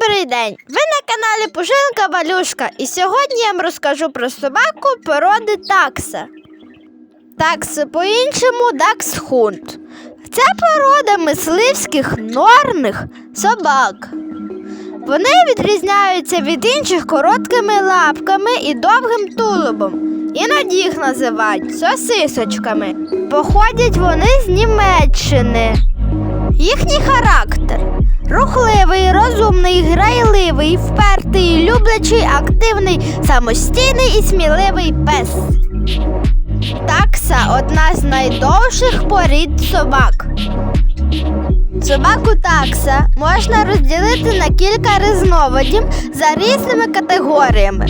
Добрий день! Ви на каналі Пушинка Валюшка, і сьогодні я вам розкажу про собаку породи такса. Такс по-іншому даксхунд. Це порода мисливських норних собак. Вони відрізняються від інших короткими лапками і довгим тулубом. Іноді їх називають сосисочками. Походять вони з Німеччини. Їхній характер грайливий, впертий, люблячий, активний, самостійний і сміливий пес. Такса одна з найдовших порід собак. Собаку такса можна розділити на кілька різновидів за різними категоріями.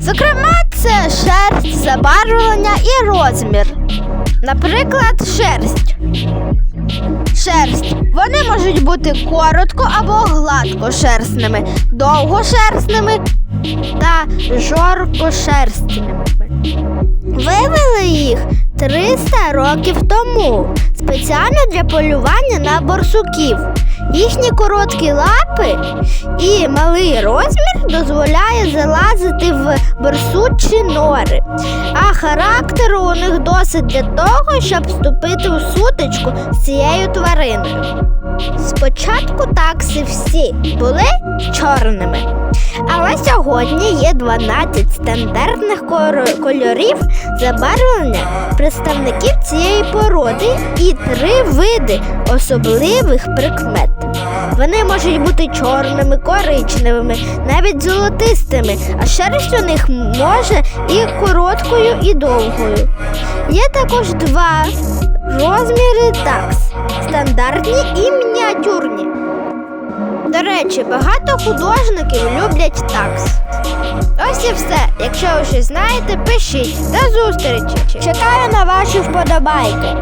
Зокрема, це шерсть, забарвлення і розмір. Наприклад, шерсть. Шерсть. Вони можуть бути коротко або гладкошерстними, довгошерстними та жоркошерстними. Вивели їх 300 років тому спеціально для полювання на борсуків. Їхні короткі лапи і малий розмір дозволяє в борсучі нори, а характеру у них досить для того, щоб вступити у сутичку з цією твариною. Спочатку такси всі були чорними, але сьогодні є 12 стандартних кольорів забарвлення представників цієї породи і три види особливих прикмет. Вони можуть бути чорними, коричневими, навіть золотистими, а шерсть у них може і короткою, і довгою. Є також два розміри такс стандартні і мініатюрні. До речі, багато художників люблять такс. Ось і все. Якщо ви щось знаєте, пишіть. До зустрічі! Чекаю на ваші вподобайки.